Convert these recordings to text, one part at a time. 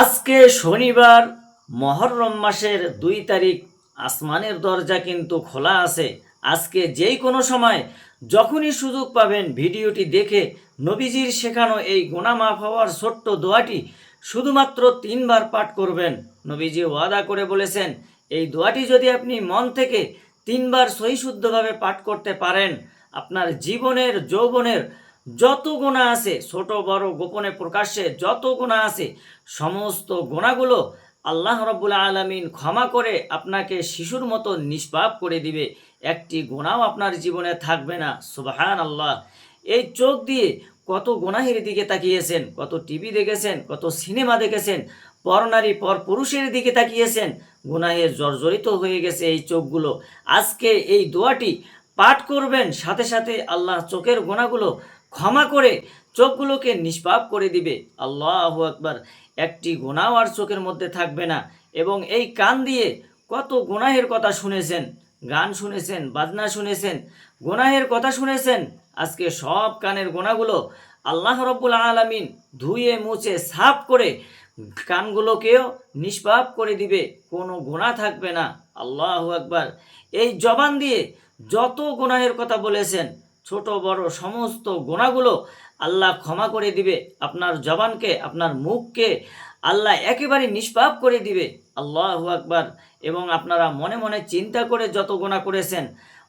আজকে শনিবার, মহরম মাসের দুই তারিখ। আসমানের দরজা কিন্তু খোলা আছে। আজকে যেই কোনো সময় যখনই সুযোগ পাবেন ভিডিওটি দেখে নবীজির শেখানো এই গোনা মাফ হওয়ার ছোট্ট দোয়াটি শুধুমাত্র তিনবার পাঠ করবেন। নবীজি ওয়াদা করে বলেছেন, এই দোয়াটি যদি আপনি মন থেকে তিনবার সহিশুদ্ধভাবে পাঠ করতে পারেন, আপনার জীবনের, যৌবনের যত গোনা আছে, ছোট, বড়, গোপনে প্রকাশ্যে যত গোনা আছে, সমস্ত গোনাগুলো আল্লাহ রব্বুল আলমিন ক্ষমা করে আপনাকে শিশুর মতো নিষ্পাপ করে দিবে। একটি গোনাও আপনার জীবনে থাকবে না। সুবাহান আল্লাহ এই চোখ দিয়ে কত গোনাহের দিকে তাকিয়েছেন, কত টিভি দেখেছেন, কত সিনেমা দেখেছেন পরনারী পর পুরুষের দিকে তাকিয়েছেন গুনাহে জর্জরিত হয়ে গেছে এই চোখগুলো। আজকে এই দোয়াটি পাঠ করবেন, সাথে সাথে আল্লাহ চোখের গোনাগুলো ক্ষমা করে চোখগুলোকে নিষ্পাপ করে দিবে। আল্লাহ আকবার। একটি গোনাও আর চোখের মধ্যে থাকবে না এবং এই কান দিয়ে কত গোনাহের কথা শুনেছেন, গান শুনেছেন, বাজনা শুনেছেন, গোনাহের কথা শুনেছেন, আজকে সব কানের গোনাগুলো আল্লাহ রব্বুল আলমিন ধুয়ে, মুছে, সাফ করে কানগুলোকেও নিষ্পাপ করে দিবে, কোনো গোনা থাকবে না। আল্লাহ আকবার। এই জবান দিয়ে যত গোনাহের কথা বলেছেন ছোট, বড় সমস্ত গোনাগুলো আল্লাহ ক্ষমা করে দিবে। আপনার জবানকে, আপনার মুখকে আল্লাহ একেবারে নিষ্পাপ করে দিবে। আল্লাহ আকবার। এবং আপনারা মনে মনে চিন্তা করে যত গোনা করেছেন,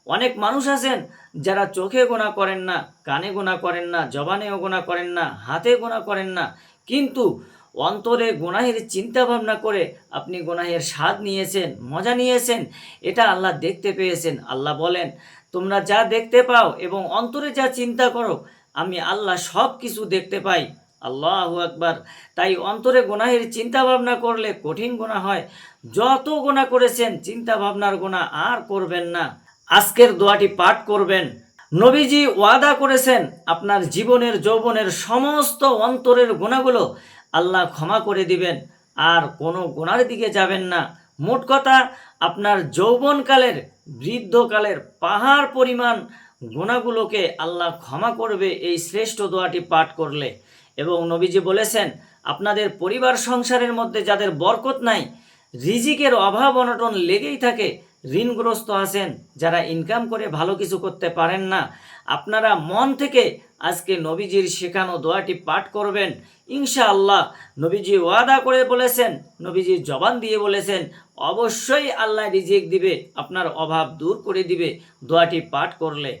অনেক মানুষ আছেন যারা চোখে গোনা করেন না, কানে গোনা করেন না, জবানেও গোনা করেন না, হাতে গোনা করেন না। কিন্তু অন্তরে গোনাহের চিন্তা ভাবনা করে আপনি গোনাহের স্বাদ নিয়েছেন, মজা নিয়েছেন, এটা আল্লাহ দেখতে পেয়েছেন। আল্লাহ বলেন তোমরা যা দেখতে পাও এবং অন্তরে যা চিন্তা করো, আমি আল্লাহ সব কিছু দেখতে পাই। আল্লাহ আকবার। তাই অন্তরে গোনাহের চিন্তা ভাবনা করলে কঠিন গোনা হয়। যত গোনা করেছেন চিন্তা ভাবনার গোনা আর করবেন না। আজকের দোয়াটি পাঠ করবেন। নবীজি ওয়াদা করেছেন, আপনার জীবনের যৌবনের সমস্ত অন্তরের গোনাগুলো আল্লাহ ক্ষমা করে দিবেন। আর কোনো গোনার দিকে যাবেন না। মোট কথা, আপনার যৌবনকালের বৃদ্ধকালের পাহাড় পরিমাণ গুণাগুলোকে আল্লাহ ক্ষমা করবে এই শ্রেষ্ঠ দোয়াটি পাঠ করলে। এবং নবীজি বলেছেন, আপনাদের পরিবার সংসারের মধ্যে যাদের বরকত নাই, রিজিকের অভাব অনটন লেগেই থাকে ঋণগ্রস্ত আছেন, যারা ইনকাম করে ভালো কিছু করতে পারেন না, আপনারা মন থেকে আজকে নবীজির শেখানো দোয়াটি পাঠ করবেন। ইনশাআল্লাহ নবীজি ওয়াদা করে বলেছেন, নবীজি জবান দিয়ে বলেছেন, অবশ্যই আল্লাহ রিজিক দিবে, আপনার অভাব দূর করে দিবে দোয়াটি পাঠ করলে।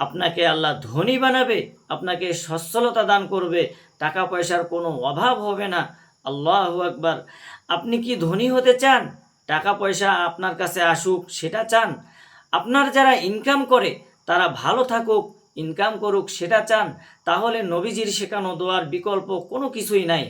আপনাকে আল্লাহ ধনী বানাবে, আপনাকে সচ্ছলতা দান করবে, টাকা পয়সার কোনো অভাব হবে না। আল্লাহ আকবার। আপনি কি ধনী হতে চান? টাকা পয়সা আপনার কাছে আসুক, সেটা চান। আপনার যারা ইনকাম করে, তারা ভালো থাকুক ইনকাম করুক, সেটা চান। তাহলে নবীজির শেখানো দোয়ার বিকল্প কোনো কিছুই নাই।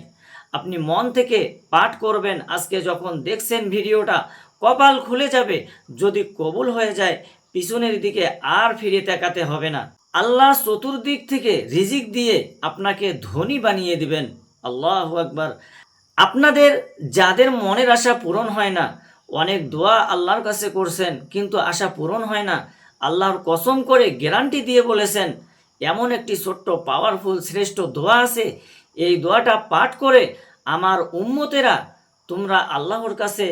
আপনি মন থেকে পাঠ করবেন। আজকে যখন দেখছেন ভিডিওটা, কপাল খুলে যাবে। যদি কবুল হয়ে যায়, পিছনের দিকে আর ফিরে তাকাতে হবে না। আল্লাহ চতুর্দিক থেকে রিজিক দিয়ে আপনাকে ধনী বানিয়ে দিবেন। আল্লাহ আকবার। আপনাদের, যাদের মনের আশা পূরণ হয় না অনেক দোয়া আল্লাহর কাছে করছেন, কিন্তু আশা পূরণ হয় না। আল্লাহর কসম করে গ্যারান্টি দিয়ে বলেছেন, এমন একটি ছোট্ট পাওয়ারফুল শ্রেষ্ঠ দোয়া আছে। এই দোয়াটা পাঠ করে আমার উম্মতেরা, তোমরা আল্লাহর কাছে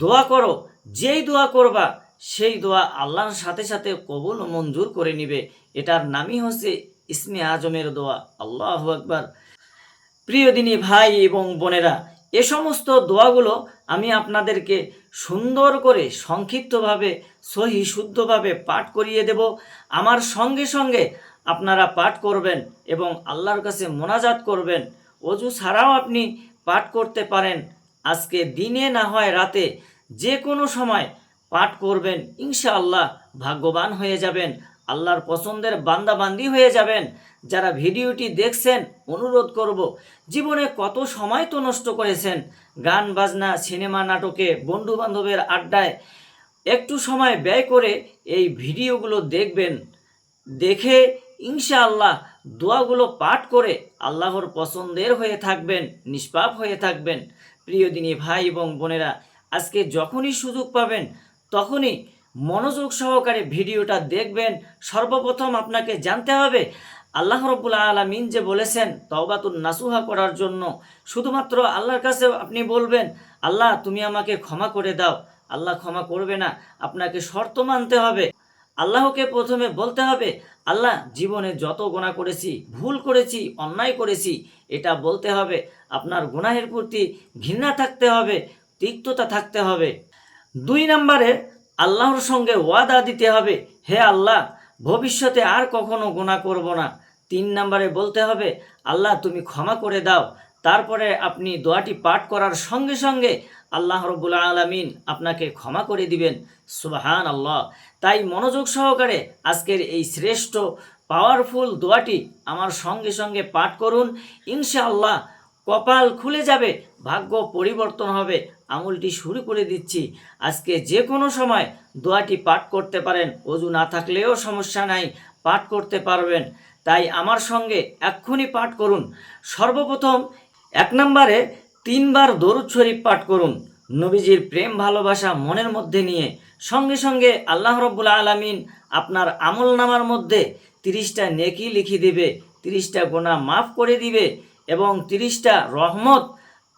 দোয়া করো। যেই দোয়া করবা, সেই দোয়া আল্লাহর সাথে সাথে কবুল ও মঞ্জুর করে নিবে। এটার নামই হচ্ছে ইসমে আজমের দোয়া। আল্লাহ আকবার। প্রিয় দিনী ভাই এবং বোনেরা এ সমস্ত দোয়াগুলো আমি আপনাদেরকে সুন্দর করে সংক্ষিপ্তভাবে, সহি শুদ্ধভাবে পাঠ করিয়ে দেব। আমার সঙ্গে সঙ্গে আপনারা পাঠ করবেন এবং আল্লাহর কাছে মোনাজাত করবেন। অজু ছাড়াও আপনি পাঠ করতে পারেন। আজকে দিনে না হয় রাতে যে কোনো সময় পাঠ করবেন। ইনশাআল্লাহ ভাগ্যবান হয়ে যাবেন। আল্লাহর পছন্দের বান্দাবান্দি হয়ে যাবেন। যারা ভিডিওটি দেখছেন, অনুরোধ করব, জীবনে কত সময় তো নষ্ট করেছেন? গান, বাজনা, সিনেমা, নাটকে বন্ধু বান্ধবের আড্ডায় একটু সময় ব্যয় করে এই ভিডিওগুলো দেখবেন। দেখে ইনশাআল্লাহ দোয়াগুলো পাঠ করে আল্লাহর পছন্দের হয়ে থাকবেন, নিষ্পাপ হয়ে থাকবেন। প্রিয় দিনী ভাই এবং বোনেরা, আজকে যখনই সুযোগ পাবেন, তখনই মনোযোগ সহকারে ভিডিওটা দেখবেন। সর্বপ্রথম আপনাকে জানতে হবে, আল্লাহ রব্বুল আলমিন যে বলেছেন, তওবাতুন নাসুহা করার জন্য। শুধুমাত্র আল্লাহর কাছে আপনি বলবেন, আল্লাহ, তুমি আমাকে ক্ষমা করে দাও। আল্লাহ ক্ষমা করবে না, আপনাকে শর্ত মানতে হবে। আল্লাহকে প্রথমে বলতে হবে, আল্লাহ, জীবনে যত গোনা করেছি, ভুল করেছি, অন্যায় করেছি, এটা বলতে হবে। আপনার গুনাহের প্রতি ঘৃণা থাকতে হবে, তিক্ততা থাকতে হবে। দুই নম্বরে আল্লাহর সঙ্গে ওয়াদা দিতে হবে, হে আল্লাহ, ভবিষ্যতে আর কখনো গুনাহ করব না। তিন নম্বরে বলতে হবে, আল্লাহ তুমি ক্ষমা করে দাও। তারপরে আপনি দোয়াটি পাঠ করার সঙ্গে সঙ্গে আল্লাহ রব্বুল আলমিন আপনাকে ক্ষমা করে দিবেন। সুবাহান আল্লাহ তাই মনোযোগ সহকারে আজকের এই শ্রেষ্ঠ পাওয়ারফুল দোয়াটি আমার সঙ্গে সঙ্গে পাঠ করুন। ইনশাআল্লাহ কপাল খুলে যাবে, ভাগ্য পরিবর্তন হবে, আঙুলটি শুরু করে দিচ্ছি। আজকে যে কোনো সময় দোয়াটি পাঠ করতে পারেন, অজু না থাকলেও সমস্যা নাই, পাঠ করতে পারবেন। তাই আমার সঙ্গে এক্ষুনি পাঠ করুন। সর্বপ্রথম এক নম্বরে তিনবার দরুদ শরীফ পাঠ করুন। নবীজির প্রেম, ভালোবাসা মনের মধ্যে নিয়ে। সঙ্গে সঙ্গে আল্লাহ রব্বুল আলমিন আপনার আমল নামার মধ্যে তিরিশটা নেকি লিখে দিবে, তিরিশটা গোনা মাফ করে দিবে এবং তিরিশটা রহমত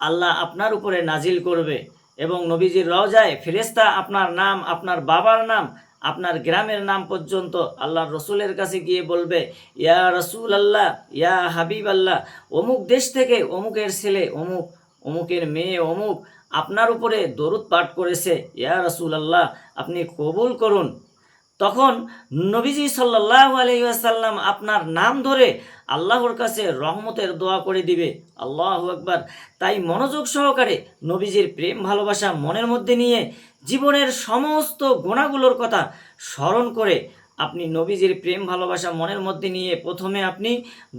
আল্লাহ আপনার উপরে নাজিল করবে এবং নবীজির রওজায় ফেরেস্তা আপনার নাম, আপনার বাবার নাম, আপনার গ্রামের নাম পর্যন্ত আল্লাহ রসুলের কাছে গিয়ে বলবে, ইয়া রসুল আল্লাহ ইয়া হাবিব আল্লাহ অমুক দেশ থেকে অমুকের ছেলে, অমুক, অমুকের মেয়ে, অমুক আপনার উপরে দরুদ পাঠ করেছে। ইয়া রসুল আল্লাহ আপনি কবুল করুন। তখন নবীজি সাল্লাহ আলহিহাসাল্লাম আপনার নাম ধরে আল্লাহর কাছে রহমতের দোয়া করে দিবে। আল্লাহ একবার তাই মনোযোগ সহকারে নবীজির প্রেম, ভালোবাসা মনের মধ্যে নিয়ে জীবনের সমস্ত গোনাগুলোর কথা স্মরণ করে আপনি নবীজির প্রেম, ভালোবাসা মনের মধ্যে নিয়ে প্রথমে আপনি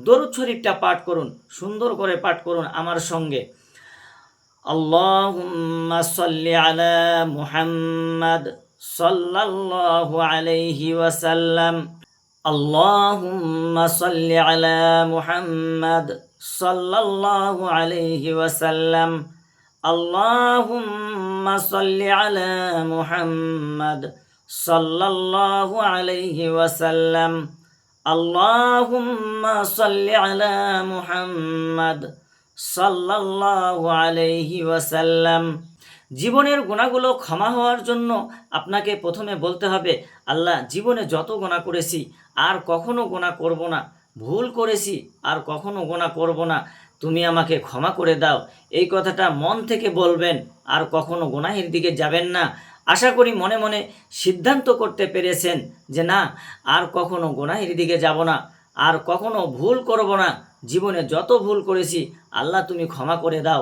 দরুদ শরীফটা পাঠ করুন, সুন্দর করে পাঠ করুন আমার সঙ্গে। আল্লাহ সাল্লি আলা মুহাম্মদ। صلى الله عليه وسلم. اللهم صل على محمد صلى الله عليه وسلم. اللهم صل على محمد صلى الله عليه وسلم. اللهم صل على محمد صلى الله عليه وسلم. জীবনের গোনাগুলো ক্ষমা হওয়ার জন্য আপনাকে প্রথমে বলতে হবে, আল্লাহ জীবনে যত গোনা করেছি, আর কখনো গোনা করব না। ভুল করেছি, আর কখনো গোনা করব না। তুমি আমাকে ক্ষমা করে দাও। এই কথাটা মন থেকে বলবেন, আর কখনো গোনাহের দিকে যাবেন না। আশা করি মনে মনে সিদ্ধান্ত করতে পেরেছেন যে না, আর কখনো গোনাহের দিকে যাব না, আর কখনো ভুল করব না। জীবনে যত ভুল করেছি, আল্লাহ তুমি ক্ষমা করে দাও।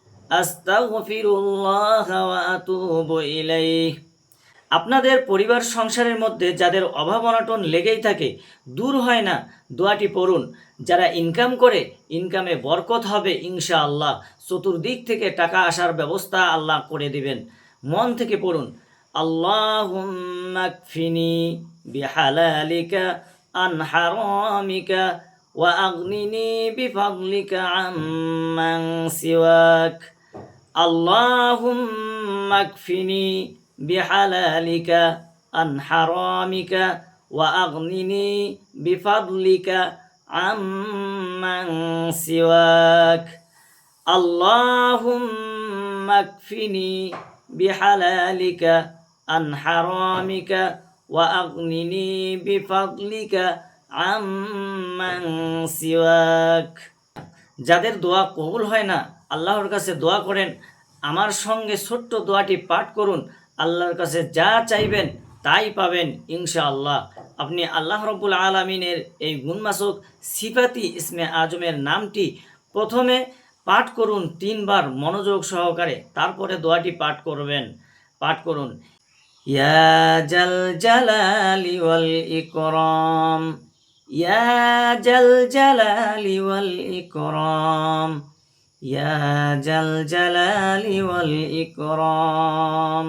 আপনাদের পরিবার সংসারের মধ্যে যাদের অভাব অনটন লেগেই থাকে, দূর হয় না, দোয়াটি পড়ুন। যারা ইনকাম করে ইনকামে বরকত হবে ইনশা আল্লাহ চতুর্দিক থেকে টাকা আসার ব্যবস্থা আল্লাহ করে দিবেন। মন থেকে পড়ুন। আল্লাহ বিহালালিকা ওয়া আগনিনি বিফাগলিকা আম্মান সিওয়াক। اللهم اكفني بحلالك عن حرامك وأغنني بفضلك عمن سواك اللهم اكفني بحلالك عن حرامك وأغنني بفضلك আম্মান সিওয়াক যাদের দোয়া কবুল হয় না আল্লাহর কাছে দোয়া করেন, আমার সঙ্গে ছোট্ট দোয়াটি পাঠ করুন, আল্লাহর কাছে যা চাইবেন তাই পাবেন ইনশা আল্লাহ আপনি আল্লাহ রব্বুল আলমিনের এই গুণমাসক সিফাতি ইসমে আজমের নামটি প্রথমে পাঠ করুন, তিনবার মনোযোগ সহকারে, তারপরে দোয়াটি পাঠ করবেন। পাঠ করুন, ইয়া জাল জালালি ওয়াল ইকরাম, ইয়া জাল জালালি ওয়াল ইকরাম ইকরাম।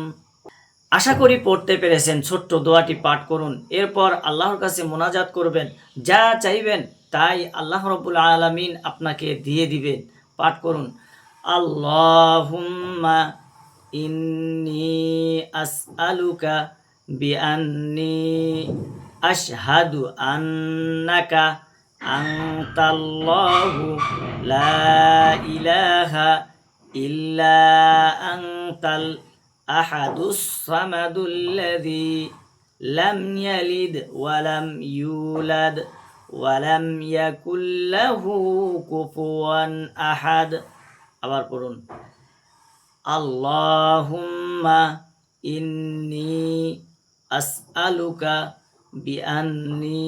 আশা করি পড়তে পেরেছেন ছোট্ট দোয়াটি পাঠ করুন। এরপর আল্লাহর কাছে মোনাজাত করবেন। যা চাইবেন তাই আল্লাহ রব্বুল আলামিন আপনাকে দিয়ে দিবেন। পাঠ করুন। আল্লাহুম্মা ইন্নি আসআলুকা বিআন্নি আশহাদু আন্নাকা আনতাল্লাহু লা ইলাহা ইল্লা আনতাল أحد الصمد الذي لم يلد ولم يولد ولم يكن له كفوا أحد আবার পড়ুন আল্লাহুম্মা ইন্নি আসআলুকা বিআন্নি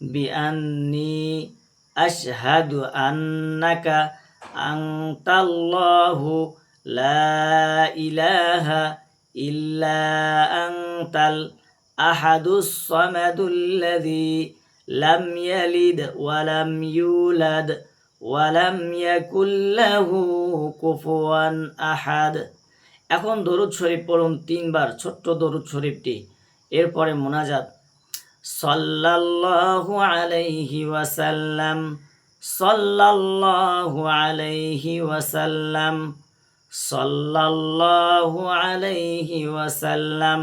بأني أشهد أنك أنت الله لا إله إلا أنت الأحد الصمد الذي لم يلد ولم يولد ولم يكن له كفوا أحد এখন দরুদ শরীফ পড়ুন তিনবার ছোট্ট দরুদ শরীফটি এরপরে মোনাজাত সাল্লাল্লাহু আলাইহি ওয়াসাল্লাম সাল্লাল্লাহু আলাইহি ওয়াসাল্লাম সাল্লাল্লাহু আলাইহি ওয়াসাল্লাম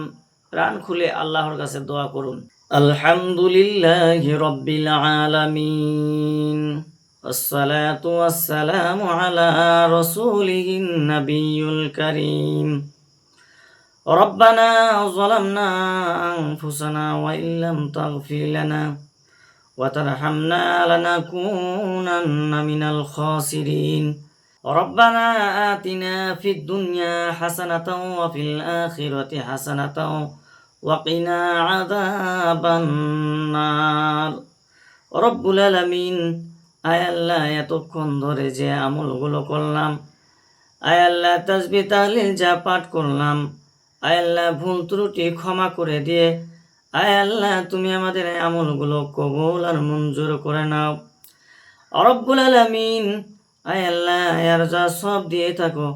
প্রাণ খুলে আল্লাহর কাছে দোয়া করুন আলহামদুলিল্লাহি রব্বিল আলামিন والصلاة والسلام على رسوله النبي الكريم ربنا ظلمنا أنفسنا وإن لم تغفر لنا وترحمنا لنكونن من الخاسرين ربنا آتنا في الدنيا حسنة وفي الآخرة حسنة وقنا عذاب النار رب العالمين আয় আল্লাহ এতক্ষণ ধরে যে আমলগুলো করলাম আয় আল্লাহ তাসবি তাহলিল যা পাঠ করলাম আয় আল্লাহ ভুল ত্রুটি ক্ষমা করে দিয়ে, আয় আল্লাহ, তুমি আমাদের আমলগুলো কবুল আর মঞ্জুর করে নাও। রব্বুল আলামিন, আয় আল্লাহ আর যা সব দিয়ে থাকো।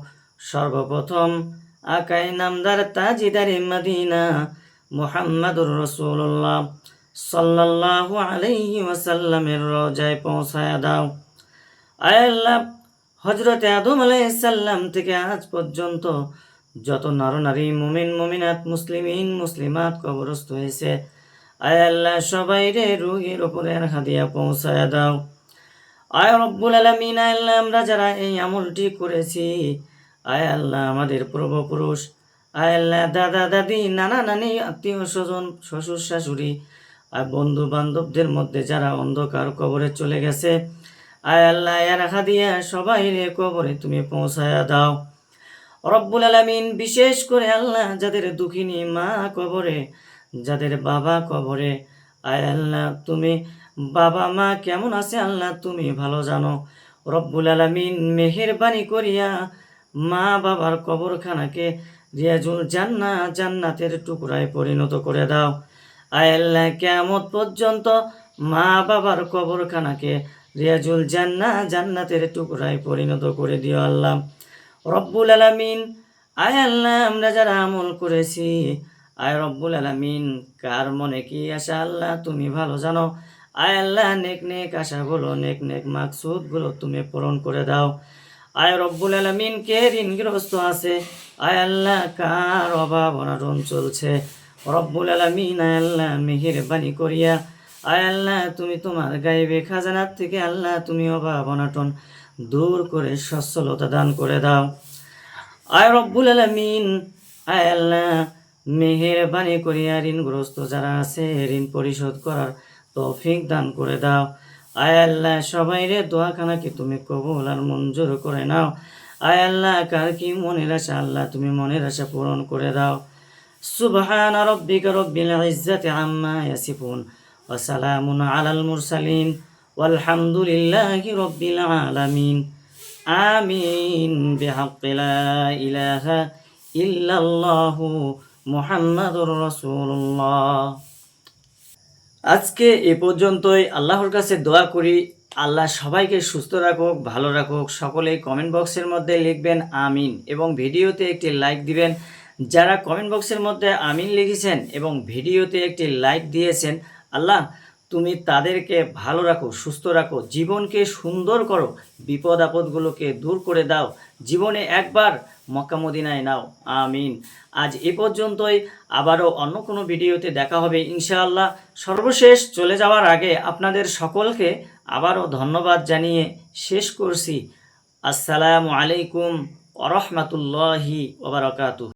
সর্বপ্রথম আকাই নামদার তাজিদারি মদিনা, মুহাম্মাদুর রসুল্লাহ সাল্লাল্লাহু আলাইহি ওয়াসাল্লামের রোজায় পৌঁছায় দাও। আয় আল্লাহ হজরতে আদম আলাইসাল্লাম থেকে আজ পর্যন্ত যত নরনারী মুমিন, মুমিনাত, মুসলিমিন, মুসলিমাত কবরস্থ হয়েছে, আয় আল্লাহ, সবাই রে রুগীর উপরে হাদিয়া পৌঁছায় দাও। আয় রব্বুল আলমিন আল্লাহ, আমরা যারা এই আমলটি করেছি, আয় আল্লাহ, আমাদের পূর্বপুরুষ, আয় আল্লাহ, দাদা, দাদি, নানা, নানি, আত্মীয় স্বজন, শ্বশুর, শাশুড়ি, আর বন্ধু বান্ধবদের মধ্যে যারা অন্ধকার কবরে চলে গেছে, আয় আল্লাহ রাখা দিয়া সবাই রে কবরে তুমি পৌঁছায়া দাও। রব্বুল আলমিন বিশেষ করে আল্লাহ যাদের দুঃখিনী মা কবরে, যাদের বাবা কবরে। আয় আল্লাহ, তুমি বাবা মা কেমন আছে আল্লাহ তুমি ভালো জানো। রব্বুল আলমিন মেহেরবানি করিয়া মা বাবার কবরখানাকে রিয়াজুল জান্না, জান্নাতের টুকরায় পরিণত করে দাও। আয় আল্লাহ কেমত পর্যন্ত মা বাবার কবরখানাকে রিয়াজুল জান্না, জান্নাতের টুকরায় পরিণত করে দিও আল্লাহ। রব্বুল আলামিন। আয় আল্লাহ, আমরা যারা আমল করেছি, আয় রব্বুল আলামিন, কার মনে কি আশা আল্লাহ? তুমি ভালো জানো। আয় আল্লাহ, নেক নেক আশাগুলো, নেক নেক মাকসুদগুলো তুমি পূরণ করে দাও। আয় রব্বুল আলমিন, কে ঋণগ্রস্ত আছে? আয় আল্লাহ, কার অভাব অনাটন চলছে? রব্বুল আলমিন, আয় আল্লাহ, মেহেরবানি করিয়া। আয় আল্লাহ, তুমি তোমার গাইবে খাজানার থেকে আল্লাহ, তুমি অভাব অনাটন। দূর করে সচ্ছলতা দান করে দাও। আয় রব্বুল আলমিন, আয় আল্লাহ, মেহেরবানি করিয়া ঋণগ্রস্ত যারা আছে ঋণ পরিশোধ করার তৌফিক দান করে দাও। আয় আল্লাহ, সবাই রে দোয়াখানাকে তুমি কবুল আর মঞ্জুর করে নাও। আয় আল্লাহ, কার কি মনের আশা? আল্লাহ, তুমি মনের আশা পূরণ করে দাও। সুবহান রব্বিকা রব্বিল ইজ্জাতি আম্মা ইয়াসিফুন। ওয়া সালামুন আলাল মুরসালিন। আলহামদুলিল্লাহ রব্বিল আলামিন। আমিন। বিহাক্কি লা ইলাহা ইল্লাল্লাহু মুহাম্মাদুর আজকে এ পর্যন্তই। আল্লাহর কাছে দোয়া করি, আল্লাহ সবাইকে সুস্থ রাখুক, ভালো রাখুক। সকলেই কমেন্ট বক্সের মধ্যে লিখবেন আমিন এবং ভিডিওতে একটি লাইক দিবেন। যারা কমেন্ট বক্সের মধ্যে আমিন লিখেছেন এবং ভিডিওতে একটি লাইক দিয়েছেন, আল্লাহ তুমি তাদেরকে ভালো রাখো, সুস্থ রাখো, জীবনকে সুন্দর করো, বিপদ আপদগুলোকে দূর করে দাও, জীবনে একবার মক্কা মদিনায় নাও, আমিন। আজ এ পর্যন্তই, আবারও অন্য কোনো ভিডিওতে দেখা হবে ইনশাআল্লাহ। সর্বশেষ চলে যাওয়ার আগে আপনাদের সকলকে আবারও ধন্যবাদ জানিয়ে শেষ করছি। আসসালামু আলাইকুম ওরহমাতুল্লাহি ওবরাকাতু